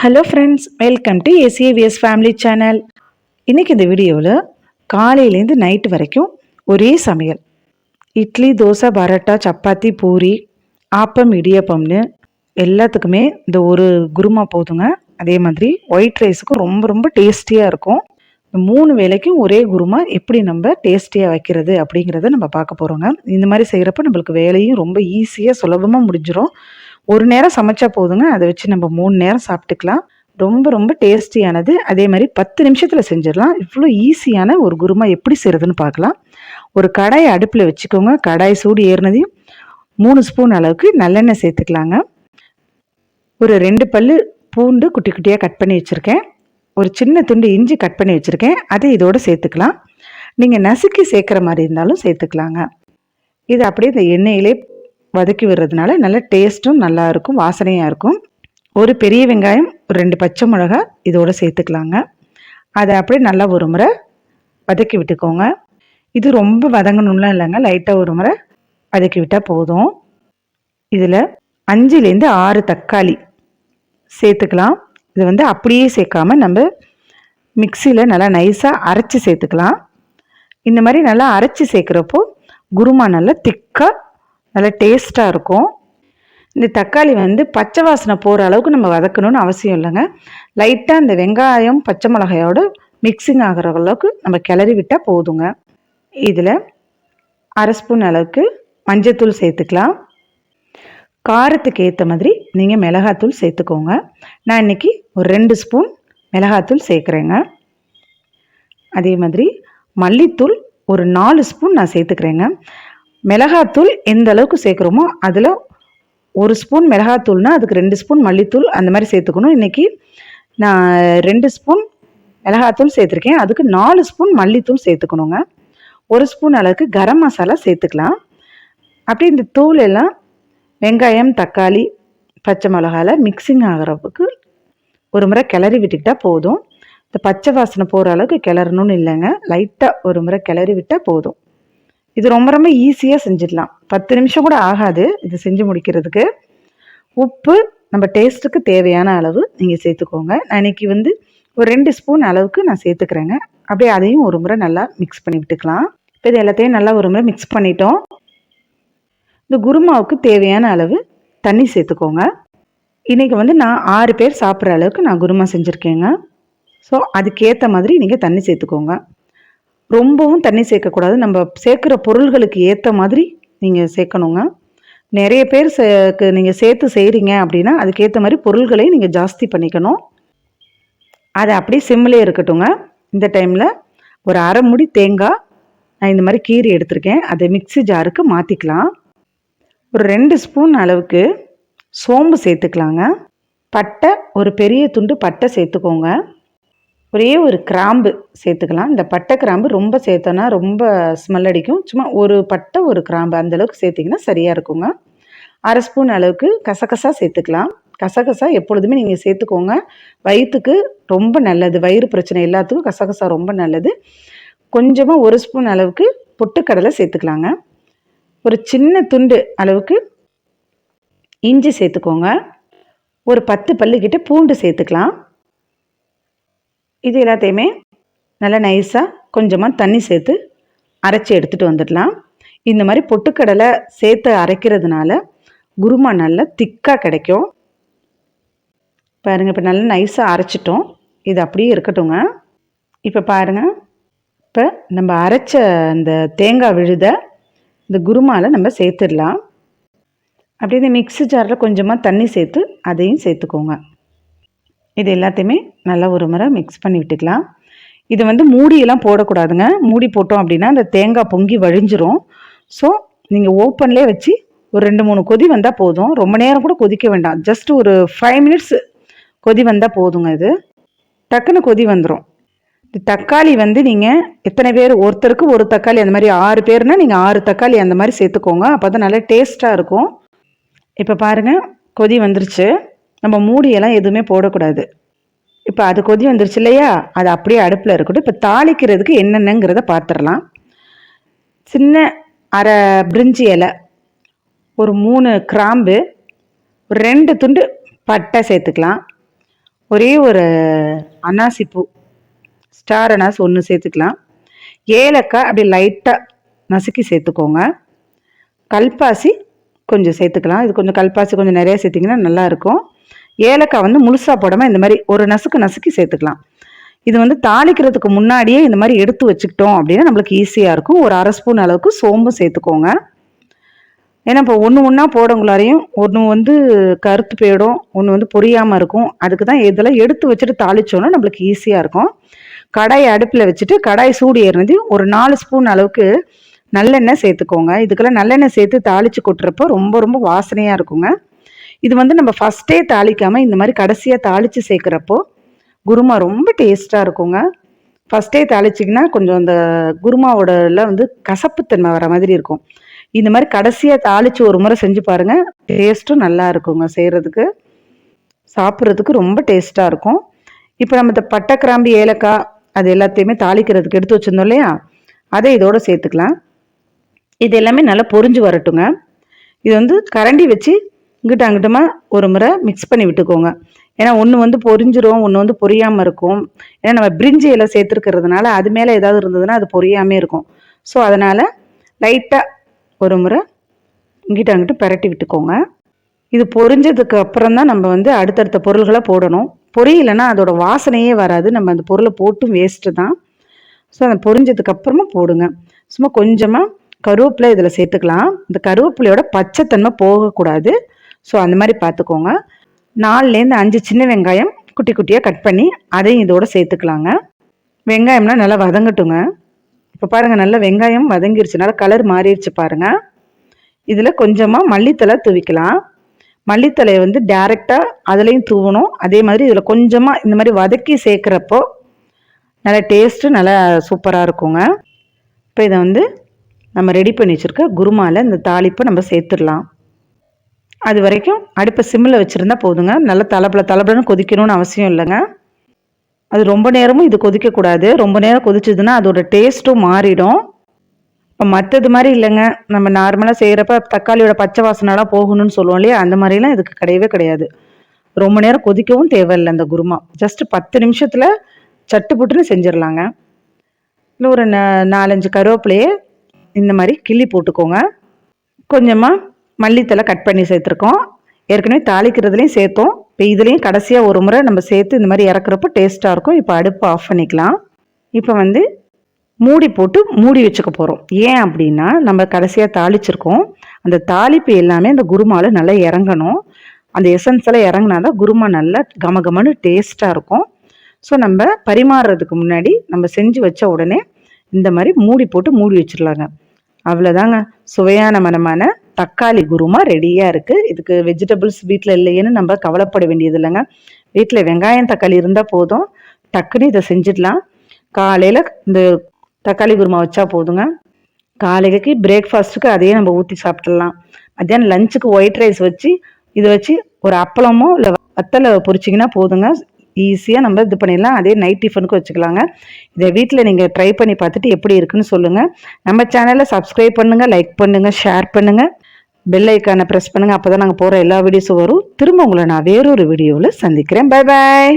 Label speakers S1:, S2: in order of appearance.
S1: Hello friends welcome to ACAVS family channel இன்றைக்கி இந்த வீடியோவில் காலையிலேருந்து நைட்டு வரைக்கும் ஒரே சமையல். இட்லி தோசை பரோட்டா சப்பாத்தி பூரி ஆப்பம் இடியப்பம்னு எல்லாத்துக்குமே இந்த ஒரு குருமா போதுங்க. அதே மாதிரி ஒயிட் ரைஸுக்கும் ரொம்ப ரொம்ப டேஸ்டியாக இருக்கும். இந்த மூணு வேலைக்கும் ஒரே குருமா எப்படி நம்ம டேஸ்டியாக வைக்கிறது அப்படிங்கிறத நம்ம பார்க்க போகிறோங்க இந்த மாதிரி செய்கிறப்ப நம்மளுக்கு வேலையும் ரொம்ப ஈஸியாக சுலபமாக முடிஞ்சிடும் ஒரு நேரம் சமைச்சா போதுங்க. அதை வச்சு நம்ம மூணு நேரம் சாப்பிட்டுக்கலாம். ரொம்ப ரொம்ப டேஸ்டியானது. அதே மாதிரி பத்து நிமிஷத்தில் செஞ்சிடலாம். இவ்வளோ ஈஸியான ஒரு குருமா எப்படி செய்கிறதுன்னு பார்க்கலாம். ஒரு கடாயை அடுப்பில் வச்சுக்கோங்க. கடாய் சூடு ஏறினதையும் மூணு ஸ்பூன் அளவுக்கு நல்லெண்ணெய் சேர்த்துக்கலாங்க. ஒரு ரெண்டு பல் பூண்டு குட்டி குட்டியாக கட் பண்ணி வச்சுருக்கேன். ஒரு சின்ன துண்டு இஞ்சி கட் பண்ணி வச்சுருக்கேன். அதை இதோடு சேர்த்துக்கலாம். நீங்கள் நசுக்கி சேர்க்குற மாதிரி இருந்தாலும் சேர்த்துக்கலாங்க. இது அப்படியே இந்த எண்ணெயிலே வதக்கி விடுறதுனால நல்ல டேஸ்ட்டும் நல்லா இருக்கும் வாசனையாக இருக்கும். ஒரு பெரிய வெங்காயம் ஒரு ரெண்டு பச்சை மிளகா இதோடு சேர்த்துக்கலாங்க. அதை அப்படியே நல்லா ஒரு முறை வதக்கி விட்டுக்கோங்க. இது ரொம்ப வதங்கணும்லாம் இல்லைங்க லைட்டாக ஒரு முறை வதக்கி விட்டால் போதும். இதில் அஞ்சுலேருந்து ஆறு தக்காளி சேர்த்துக்கலாம். இது வந்து அப்படியே சேர்க்காம நம்ம மிக்சியில் நல்லா நைஸாக அரைச்சி சேர்த்துக்கலாம். இந்த மாதிரி நல்லா அரைச்சி சேர்க்குறப்போ குருமா நல்லா திக்காக நல்லா டேஸ்ட்டாக இருக்கும். இந்த தக்காளி வந்து பச்சை வாசனை போகிற அளவுக்கு நம்ம வதக்கணும்னு அவசியம் இல்லைங்க. லைட்டாக இந்த வெங்காயம் பச்சை மிளகாயோடு மிக்சிங் ஆகிற அளவுக்கு நம்ம கிளறி விட்டால் போதுங்க. இதில் அரை ஸ்பூன் அளவுக்கு மஞ்சத்தூள் சேர்த்துக்கலாம். காரத்துக்கு ஏற்ற மாதிரி நீங்கள் மிளகாத்தூள் சேர்த்துக்கோங்க. நான் இன்றைக்கி ஒரு ரெண்டு ஸ்பூன் மிளகாத்தூள் சேர்க்குறேங்க. அதே மாதிரி மல்லித்தூள் ஒரு நாலு ஸ்பூன் நான் சேர்த்துக்கிறேங்க. மிளகாத்தூள் எந்த அளவுக்கு சேர்க்குறோமோ அதில் ஒரு ஸ்பூன் மிளகாத்தூள்னால் அதுக்கு ரெண்டு ஸ்பூன் மல்லித்தூள் அந்த மாதிரி சேர்த்துக்கணும். இன்றைக்கி நான் ரெண்டு ஸ்பூன் மிளகாத்தூள் சேர்த்துருக்கேன். அதுக்கு நாலு ஸ்பூன் மல்லித்தூள் சேர்த்துக்கணுங்க. ஒரு ஸ்பூன் அளவுக்கு கரம் மசாலா சேர்த்துக்கலாம். அப்படியே இந்த தூள் எல்லாம் வெங்காயம் தக்காளி பச்சை மிளகாயில் மிக்சிங் ஆகிறதுக்கு ஒரு முறை கிளறி விட்டுக்கிட்டால் போதும். இந்த பச்சை வாசனை போகிற அளவுக்கு கிளறணும்னு இல்லைங்க. லைட்டாக ஒரு முறை கிளறி விட்டால் போதும். இது ரொம்ப ரொம்ப ஈஸியாக செஞ்சிடலாம். பத்து நிமிஷம் கூட ஆகாது இது செஞ்சு முடிக்கிறதுக்கு. உப்பு நம்ம டேஸ்ட்டுக்கு தேவையான அளவு நீங்கள் சேர்த்துக்கோங்க. நான் இன்றைக்கி வந்து ஒரு ரெண்டு ஸ்பூன் அளவுக்கு நான் சேர்த்துக்கிறேங்க. அப்படியே அதையும் ஒரு முறை நல்லா மிக்ஸ் பண்ணி விட்டுக்கலாம். இப்போ இது எல்லாத்தையும் நல்லா ஒரு முறை மிக்ஸ் பண்ணிட்டோம். இந்த குருமாவுக்கு தேவையான அளவு தண்ணி சேர்த்துக்கோங்க. இன்றைக்கி வந்து நான் ஆறு பேர் சாப்பிட்ற அளவுக்கு நான் குருமா செஞ்சுருக்கேங்க. ஸோ அதுக்கேற்ற மாதிரி நீங்கள் தண்ணி சேர்த்துக்கோங்க. ரொம்பவும் தண்ணி சேர்க்கக்கூடாது. நம்ம சேர்க்குற பொருள்களுக்கு ஏற்ற மாதிரி நீங்கள் சேர்க்கணுங்க. நிறைய பேர் சேக்கு நீங்கள் சேர்த்து செய்கிறீங்க அப்படின்னா அதுக்கேற்ற மாதிரி பொருள்களையும் நீங்கள் ஜாஸ்தி பண்ணிக்கணும். அது அப்படியே சிம்மிலே இருக்கட்டுங்க. இந்த டைமில் ஒரு அரை முடி தேங்காய் நான் இந்த மாதிரி கீரி எடுத்திருக்கேன். அதை மிக்சி ஜாருக்கு மாற்றிக்கலாம் ஒரு ரெண்டு ஸ்பூன் அளவுக்கு சோம்பு சேர்த்துக்கலாங்க. பட்டை ஒரு பெரிய துண்டு பட்டை சேர்த்துக்கோங்க. ஒரே ஒரு கிராம்பு சேர்த்துக்கலாம். இந்த பட்டை கிராம்பு ரொம்ப சேர்த்தோன்னா ரொம்ப ஸ்மெல் அடிக்கும். சும்மா ஒரு பட்டை ஒரு கிராம்பு அந்தளவுக்கு சேர்த்திங்கன்னா சரியாக இருக்குங்க. அரை ஸ்பூன் அளவுக்கு கசகசா சேர்த்துக்கலாம். கசகசா எப்பொழுதுமே நீங்கள் சேர்த்துக்கோங்க. வயிற்றுக்கு ரொம்ப நல்லது. வயிறு பிரச்சனை எல்லாத்துக்கும் கசகசா ரொம்ப நல்லது. கொஞ்சமாக ஒரு ஸ்பூன் அளவுக்கு பொட்டுக்கடலை சேர்த்துக்கலாங்க. ஒரு சின்ன துண்டு அளவுக்கு இஞ்சி சேர்த்துக்கோங்க. ஒரு பத்து பல்லுக்கிட்ட பூண்டு சேர்த்துக்கலாம். இது எல்லாத்தையுமே நல்லா நைஸாக கொஞ்சமாக தண்ணி சேர்த்து அரைச்சி எடுத்துகிட்டு வந்துடலாம். இந்த மாதிரி பொட்டுக்கடலை சேர்த்து அரைக்கிறதுனால குருமா நல்லா திக்காக கிடைக்கும். பாருங்கள் இப்போ நல்லா நைஸாக அரைச்சிட்டோம். இது அப்படியே இருக்கட்டுங்க. இப்போ பாருங்கள் இப்போ நம்ம அரைச்ச அந்த தேங்காய் விழுத இந்த குருமாவில் நம்ம சேர்த்துடலாம். அப்படியே இந்த மிக்ஸி ஜாரில் கொஞ்சமாக தண்ணி சேர்த்து அதையும் சேர்த்துக்கோங்க. இது எல்லாத்தையுமே நல்லா ஒரு முறை மிக்ஸ் பண்ணி விட்டுக்கலாம். இது வந்து மூடியெல்லாம் போடக்கூடாதுங்க. மூடி போட்டோம் அப்படின்னா அந்த தேங்காய் பொங்கி வழிஞ்சிரும். ஸோ நீங்கள் ஓப்பன்லேயே வச்சு ஒரு ரெண்டு மூணு கொதி வந்தால் போதும். ரொம்ப நேரம் கூட கொதிக்க வேண்டாம். ஜஸ்ட் ஒரு ஃபைவ் மினிட்ஸ் கொதி வந்தால் போதுங்க இது. டக்குன்னு கொதி வந்துடும் இந்த தக்காளி வந்து நீங்கள் எத்தனை பேர் ஒருத்தருக்கு ஒரு தக்காளி அந்த மாதிரி ஆறு பேர்னால் நீங்கள் ஆறு தக்காளி அந்த மாதிரி சேர்த்துக்கோங்க. அப்போ தான் நல்லா டேஸ்ட்டாக இருக்கும். இப்போ பாருங்கள் கொதி வந்துருச்சு. நம்ம மூடியெல்லாம் எதுவுமே போடக்கூடாது. இப்போ அது கொதி வந்துருச்சு இல்லையா? அது அப்படியே அடுப்பில் இருக்கட்டும். இப்போ தாளிக்கிறதுக்கு என்னென்னங்கிறத பார்த்துடலாம் சின்ன அரை பிரிஞ்சி இலை ஒரு மூணு கிராம்பு ஒரு ரெண்டு துண்டு பட்டை சேர்த்துக்கலாம். ஒரே ஒரு அனாசிப்பூ ஸ்டார் அனாஸ் ஒன்று சேர்த்துக்கலாம். ஏலக்காய் அப்படி லைட்டாக நசுக்கி சேர்த்துக்கோங்க. கல்பாசி கொஞ்சம் சேர்த்துக்கலாம். இது கொஞ்சம் கல்பாசி கொஞ்சம் நிறைய சேர்த்திங்கன்னா நல்லாயிருக்கும் ஏலக்காய் வந்து முழுசாக போடாமல் இந்த மாதிரி ஒரு நசுக்கு நசுக்கி சேர்த்துக்கலாம். இது வந்து தாளிக்கிறதுக்கு முன்னாடியே இந்த மாதிரி எடுத்து வச்சுக்கிட்டோம் அப்படின்னா நம்மளுக்கு ஈஸியாக இருக்கும். ஒரு அரை ஸ்பூன் அளவுக்கு சோம்பும் சேர்த்துக்கோங்க. ஏன்னா இப்போ ஒன்று ஒன்றா போடங்குள்ளாரையும் ஒன்று வந்து கருத்து போயிடும் ஒன்று வந்து பொரியாமல் இருக்கும். அதுக்கு தான் இதெல்லாம் எடுத்து வச்சுட்டு தாளிச்சோன்னா நம்மளுக்கு ஈஸியாக இருக்கும். கடாய் அடுப்பில் வச்சுட்டு கடாய் சூடு ஏறினது ஒரு நாலு ஸ்பூன் அளவுக்கு நல்லெண்ணெய் சேர்த்துக்கோங்க. இதுக்கெல்லாம் நல்லெண்ணெய் சேர்த்து தாளித்து கொட்டுறப்போ ரொம்ப ரொம்ப வாசனையாக இருக்குங்க. இது வந்து நம்ம ஃபஸ்ட்டே தாளிக்காமல் இந்த மாதிரி கடைசியாக தாளித்து சேர்க்குறப்போ குருமா ரொம்ப டேஸ்ட்டாக இருக்குங்க. ஃபஸ்ட்டே தாளிச்சிங்கன்னா கொஞ்சம் அந்த குருமாவோடல வந்து கசப்புத்தன்மை வர மாதிரி இருக்கும். இந்த மாதிரி கடைசியாக தாளித்து ஒரு முறை செஞ்சு பாருங்கள் டேஸ்ட்டும் நல்லா இருக்குங்க செய்கிறதுக்கு சாப்பிட்றதுக்கு ரொம்ப டேஸ்ட்டாக இருக்கும். இப்போ நம்ம இந்த பட்டை கிராம்பு ஏலக்காய் அது எல்லாத்தையுமே தாளிக்கிறதுக்கு எடுத்து வச்சுருந்தோம் இல்லையா? அதை இதோடு சேர்த்துக்கலாம். இது எல்லாமே நல்லா பொரிஞ்சு வரட்டுங்க. இது வந்து கரண்டி வச்சு இங்கிட்ட அங்கிட்டமா ஒரு முறை மிக்ஸ் பண்ணி விட்டுக்கோங்க. ஏன்னா ஒன்று வந்து பொரிஞ்சிரும் ஒன்று வந்து பொரியாமல் இருக்கும். ஏன்னா நம்ம பிரிஞ்சி இலை சேர்த்துருக்கிறதுனால அது மேலே ஏதாவது இருந்ததுன்னா அது பொரியாமே இருக்கும். ஸோ அதனால் லைட்டாக ஒரு முறை இங்கிட்ட அங்கிட்ட பரட்டி விட்டுக்கோங்க. இது பொரிஞ்சதுக்கு அப்புறம் தான் நம்ம வந்து அடுத்தடுத்த பொருள்களை போடணும். பொரியலைன்னா அதோட வாசனையே வராது. நம்ம அந்த பொருளை போட்டும் வேஸ்ட்டு தான். ஸோ அதை பொரிஞ்சதுக்கு அப்புறமா போடுங்க. சும்மா கொஞ்சமாக கருவேப்பிலை இதில் சேர்த்துக்கலாம். இந்த கருவேப்பிலையோட பச்சைத்தன்மை போகக்கூடாது. ஸோ அந்த மாதிரி பார்த்துக்கோங்க. நாலுலேருந்து அஞ்சு சின்ன வெங்காயம் குட்டி குட்டியாக கட் பண்ணி அதையும் இதோடு சேர்த்துக்கலாங்க. வெங்காயம்லாம் நல்லா வதங்கட்டுங்க. இப்போ பாருங்கள் நல்லா வெங்காயம் வதங்கிருச்சுனால கலர் மாறிடுச்சு பாருங்கள் இதில் கொஞ்சமாக மல்லித்தலை தூவிக்கலாம். மல்லித்தலையை வந்து டேரெக்டாக அதுலேயும் தூவணும். அதே மாதிரி இதில் கொஞ்சமாக இந்த மாதிரி வதக்கி சேர்க்குறப்போ நல்லா டேஸ்ட்டு நல்லா சூப்பராக இருக்குங்க. இப்போ இதை வந்து நம்ம ரெடி பண்ணி வச்சுருக்க குருமாவில் இந்த தாளிப்பை நம்ம சேர்த்துடலாம். அது வரைக்கும் அடுப்பை சிம்மில் வச்சுருந்தா போதுங்க. நல்லா தலைப்பல தலைப்பலன்னு கொதிக்கணும்னு அவசியம் இல்லைங்க. அது ரொம்ப நேரமும் இது கொதிக்கக்கூடாது ரொம்ப நேரம் கொதிச்சதுன்னா அதோட டேஸ்ட்டும் மாறிடும். இப்போ மற்றது மாதிரி இல்லைங்க. நம்ம நார்மலாக செய்கிறப்ப தக்காளியோட பச்சை வாசனைலாம் போகணும்னு சொல்லுவோம் இல்லையா? அந்த மாதிரிலாம் இதுக்கு கிடையவே கிடையாது. ரொம்ப நேரம் கொதிக்கவும் தேவையில்லை அந்த குருமா. ஜஸ்ட் பத்து நிமிஷத்தில் சட்டு புட்டுன்னு செஞ்சிடலாங்க இல்லை ஒரு நாலஞ்சு கருவேப்பிலையே இந்த மாதிரி கிள்ளி போட்டுக்கோங்க. கொஞ்சமாக மல்லித்தலை கட் பண்ணி சேர்த்துருக்கோம். ஏற்கனவே தாளிக்கிறதுலையும் சேர்த்தோம். இப்போ இதுலேயும் கடைசியாக ஒரு முறை நம்ம சேர்த்து இந்த மாதிரி இறக்குறப்போ டேஸ்ட்டாக இருக்கும். இப்போ அடுப்பு ஆஃப் பண்ணிக்கலாம். இப்போ வந்து மூடி போட்டு மூடி வச்சுக்க போகிறோம் ஏன் அப்படின்னா நம்ம கடைசியாக தாளிச்சிருக்கோம். அந்த தாளிப்பு எல்லாமே அந்த குருமாவில் நல்லா இறங்கணும். அந்த எசன்ஸ் எல்லாம் இறங்கினா தான் குருமா நல்லா கமகமன்னு டேஸ்ட்டாக இருக்கும். ஸோ நம்ம பரிமாறுறதுக்கு முன்னாடி நம்ம செஞ்சு வச்ச உடனே இந்த மாதிரி மூடி போட்டு மூடி வச்சிடலாங்க. அவ்வளோதாங்க சுவையான மனமான தக்காளி குருமா ரெடியாக இருக்குது இதுக்கு வெஜிடபிள்ஸ் வீட்டில் இல்லையேன்னு நம்ம கவலைப்பட வேண்டியது இல்லைங்க. வீட்டில் வெங்காயம் தக்காளி இருந்தால் போதும். டக்குன்னு இதை செஞ்சிடலாம். காலையில் இந்த தக்காளி குருமா வச்சா போதுங்க. காலைக்கு பிரேக்ஃபாஸ்ட்டுக்கு அதையே நம்ம ஊற்றி சாப்பிட்றலாம் மத்தியானம் லஞ்சுக்கு ஒயிட் ரைஸ் வச்சு இதை வச்சு ஒரு அப்பளமோ இல்லை வத்தலை பொரிச்சிங்கன்னா போதுங்க. ஈஸியாக நம்ம இது பண்ணிடலாம். அதே நைட் டிஃபனுக்கு வச்சுக்கலாங்க. இதை வீட்டில் நீங்கள் ட்ரை பண்ணி பார்த்துட்டு எப்படி இருக்குன்னு சொல்லுங்கள் நம்ம சேனலை சப்ஸ்கிரைப் பண்ணுங்கள் லைக் பண்ணுங்கள் ஷேர் பண்ணுங்கள் பெல் ஐக்கானை ப்ரெஸ் பண்ணுங்கள் அப்போ தான் நாங்கள் போகிற எல்லா வீடியோஸும் வரும். திரும்ப உங்களை நான் வேறொரு வீடியோவில் சந்திக்கிறேன். Bye bye